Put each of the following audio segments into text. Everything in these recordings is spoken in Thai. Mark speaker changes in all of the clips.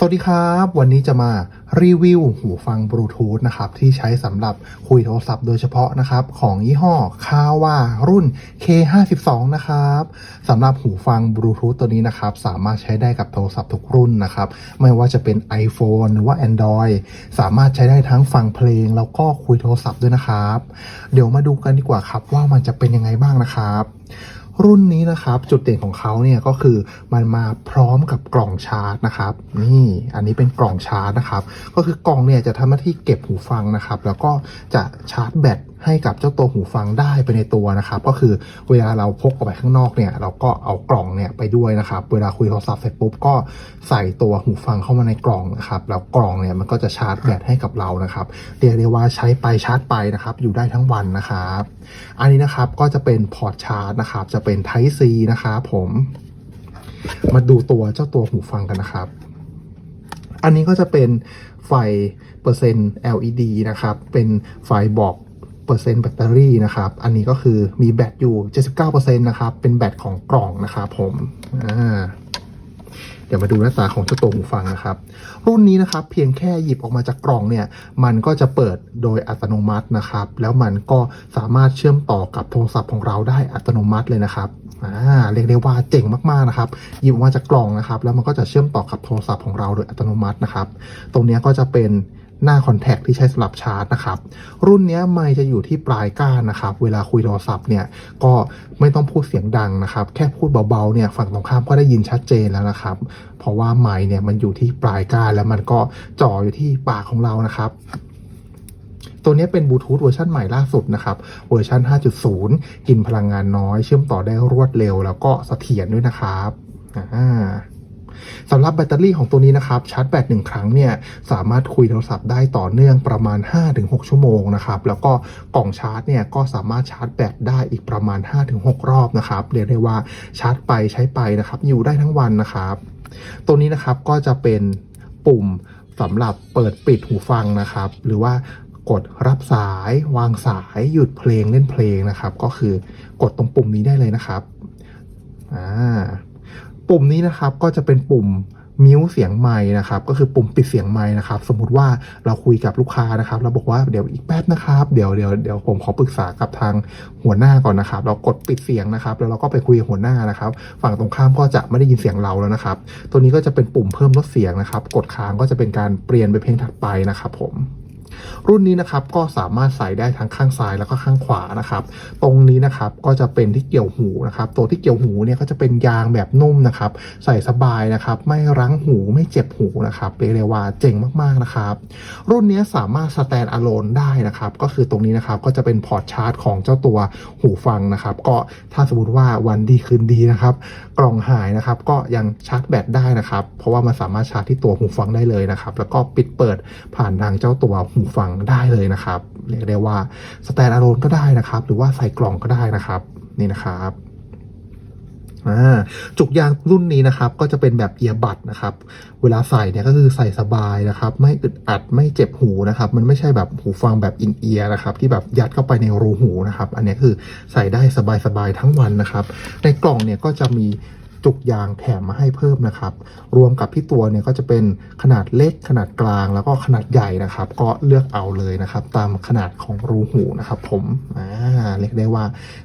Speaker 1: สวัสดีครับ วันนี้จะมารีวิวหูฟังบลูทูธนะครับที่ใช้สำหรับคุยโทรศัพท์โดยเฉพาะนะครับของยี่ห้อคาวารุ่น K52 นะครับสำหรับหูฟังบลูทูธตัวนี้นะครับสามารถใช้ได้กับโทรศัพท์ทุกรุ่นนะครับไม่ว่าจะเป็น iPhone หรือว่า Android สามารถใช้ได้ทั้งฟังเพลง แล้วก็คุยโทรศัพท์ด้วยนะครับ เดี๋ยวมาดูกันดีกว่าครับว่ามันจะเป็นยังไงบ้างนะครับ รุ่นนี้นะครับ จุดเด่นของเขาเนี่ยก็คือมันมาพร้อมกับกล่องชาร์จนะครับ นี่อันนี้เป็นกล่องชาร์จนะครับ ก็คือกล่องเนี่ยจะทำหน้าที่เก็บหูฟังนะครับ แล้วก็จะชาร์จแบต ให้กับเจ้าตัวหูฟังได้ไปในตัวนะครับ ก็คือเวลาเราพกออกไปข้างนอกเนี่ย เราก็เอากล่องเนี่ยไปด้วยนะครับ เวลาคุยโทรศัพท์เสร็จปุ๊บก็ใส่ตัวหูฟังเข้ามาในกล่องนะครับ แล้วกล่องเนี่ยมันก็จะชาร์จแบตให้กับเรานะครับ เรียกได้ว่าใช้ไปชาร์จไปนะครับ อยู่ได้ทั้งวันนะครับ อันนี้นะครับก็จะเป็นพอร์ตชาร์จนะครับ จะเป็น Type C นะครับผม มาดูตัวเจ้าตัวหูฟังกันนะครับอันนี้ก็จะเป็นไฟเปอร์เซ็นต์ LED นะครับ เป็นไฟบอก แบตเตอรี่นะครับ อันนี้ก็คือมีแบตอยู่ 79%นะครับ เป็นแบตของกล่องนะครับผม อ่าเดี๋ยวมาดูหน้าตาของเจ้าตัวหูฟังนะครับ รุ่นนี้นะครับเพียงแค่หยิบออกมาจากกล่องเนี่ย มันก็จะเปิดโดยอัตโนมัตินะครับ แล้วมันก็สามารถเชื่อมต่อกับโทรศัพท์ของเราได้อัตโนมัติเลยนะครับอ่าเรียกได้ว่าเจ๋งมากๆนะครับ หยิบออกมาจากกล่องนะครับ แล้วมันก็จะเชื่อมต่อกับโทรศัพท์ของเราโดยอัตโนมัตินะครับ ตรงนี้ก็จะเป็น หน้าคอนแทคที่ใช้สำหรับชาร์จนะครับ รุ่นนี้ไมค์จะอยู่ที่ปลายก้านนะครับ เวลาคุยโทรศัพท์เนี่ยก็ไม่ต้องพูดเสียงดังนะครับ แค่พูดเบาๆเนี่ยฝั่งตรงข้ามก็ได้ยินชัดเจนแล้วนะครับ เพราะว่าไมค์เนี่ยมันอยู่ที่ปลายก้านแล้วมันก็จ่ออยู่ที่ปากของเรานะครับตัวนี้เป็นบลูทูธเวอร์ชันใหม่ล่าสุดนะครับ เวอร์ชัน5.0 กินพลังงานน้อย เชื่อมต่อได้รวดเร็ว แล้วก็เสถียรด้วยนะครับอ่า สำหรับแบตเตอรี่ของตัวนี้นะครับชาร์จแบตหนึ่งครั้งเนี่ยสามารถคุยโทรศัพท์ได้ต่อเนื่องประมาณ 5-6 ชั่วโมงนะครับแล้วก็กล่องชาร์จเนี่ยก็สามารถชาร์จแบตได้อีกประมาณ 5-6 รอบนะครับเรียกได้ว่าชาร์จไปใช้ไปนะครับอยู่ได้ทั้งวันนะครับ ตัวนี้นะครับก็จะเป็นปุ่มสำหรับเปิดปิดหูฟังนะครับ หรือว่ากดรับสายวางสายหยุดเพลงเล่นเพลงนะครับ ก็คือกดตรงปุ่มนี้ได้เลยนะครับอ่า ปุ่มนี้นะครับก็จะเป็นปุ่มมิวเสียงไม้นะครับก็คือปุ่มปิดเสียงไม้นะครับสมมติว่าเราคุยกับลูกค้านะครับเราบอกว่าเดี๋ยวอีกแป๊บนะครับเดี๋ยวเดี๋ยวเดี๋ยวผมขอปรึกษากับทางหัวหน้าก่อนนะครับ เรากดปิดเสียงนะครับ แล้วเราก็ไปคุยกับหัวหน้านะครับ ฝั่งตรงข้ามก็จะไม่ได้ยินเสียงเราแล้วนะครับ ตัวนี้ก็จะเป็นปุ่มเพิ่มลดเสียงนะครับ กดค้างก็จะเป็นการเปลี่ยนไปเพลงถัดไปนะครับผม รุ่นนี้นะครับก็สามารถใส่ได้ทั้งข้างซ้ายแล้วก็ข้างขวานะครับ ตรงนี้นะครับก็จะเป็นที่เกี่ยวหูนะครับตัวที่เกี่ยวหูเนี่ยก็จะเป็นยางแบบนุ่มนะครับ ใส่สบายนะครับ ไม่รั้งหูไม่เจ็บหูนะครับเรียกได้ว่าเจ๋งมากๆนะครับ รุ่นนี้สามารถสแตนอะโลนได้นะครับ ก็คือตรงนี้นะครับก็จะเป็นพอร์ตชาร์จของเจ้าตัวหูฟังนะครับ ก็ถ้าสมมติว่าวันดีคืนดีนะครับ กล่องหายนะครับ ก็ยังชาร์จแบตได้นะครับ เพราะว่ามันสามารถชาร์จที่ตัวหูฟังได้เลยนะครับ แล้วก็ปิดเปิดผ่านทางเจ้าตัวหูฟังได้เลยนะครับเรียกได้ว่าสแตนอะโลนก็ได้นะครับ หรือว่าใส่กล่องก็ได้นะครับนี่นะครับจุกยางรุ่นนี้นะครับก็จะเป็นแบบเอียบัดนะครับ เวลาใส่เนี่ยก็คือใส่สบายนะครับ ไม่อึดอัดไม่เจ็บหูนะครับ มันไม่ใช่แบบหูฟังแบบอินเอียร์นะครับ ที่แบบยัดเข้าไปในรูหูนะครับ อันนี้คือใส่ได้สบายๆทั้งวันนะครับ ในกล่องเนี่ยก็จะมี จุกยางแถมมาให้เพิ่มนะครับ รวมกับที่ตัวเนี่ยก็จะเป็นขนาดเล็กขนาดกลางแล้วก็ขนาดใหญ่นะครับ ก็เลือกเอาเลยนะครับ ตามขนาดของรูหูนะครับผมอ่าเรียกได้ว่า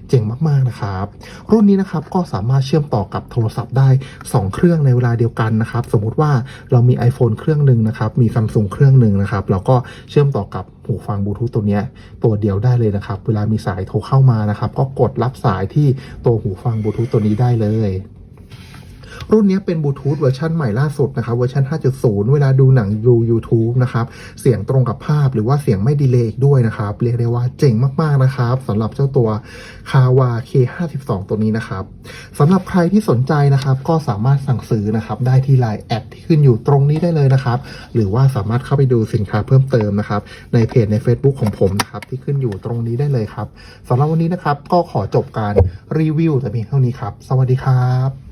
Speaker 1: เจ๋งมากๆนะครับ รุ่นนี้นะครับก็สามารถเชื่อมต่อกับโทรศัพท์ได้ 2 เครื่องในเวลาเดียวกันนะครับ สมมุติว่าเรามี iPhone เครื่องหนึ่งนะครับ มี Samsung เครื่องหนึ่งนะครับเราก็เชื่อมต่อกับหูฟังบลูทูธตัวนี้ตัวเดียวได้เลยนะครับ เวลามีสายโทรเข้ามานะครับ ก็กดรับสายที่ตัวหูฟังบลูทูธตัวนี้ได้เลย รุ่นนี้เป็นบลูทูธเวอร์ชันใหม่ล่าสุดนะครับเวอร์ชัน 5.0 เวลาดูหนังดู YouTube นะครับเสียงตรงกับภาพหรือว่าเสียงไม่ดีเลย์อีกด้วยนะครับเรียกได้ว่าเจ๋งมากๆนะครับสำหรับเจ้าตัวคาวา K52 ตัวนี้นะครับสำหรับใครที่สนใจนะครับก็สามารถสั่งซื้อนะครับได้ที่ไลน์แอดที่ขึ้นอยู่ตรงนี้ได้เลยนะครับหรือว่าสามารถเข้าไปดูสินค้าเพิ่มเติมนะครับในเพจใน Facebook ของผมนะครับที่ขึ้นอยู่ตรงนี้ได้เลยครับสำหรับวันนี้นะครับก็ขอจบการรีวิวแต่เพียงเท่านี้ครับ สวัสดีครับ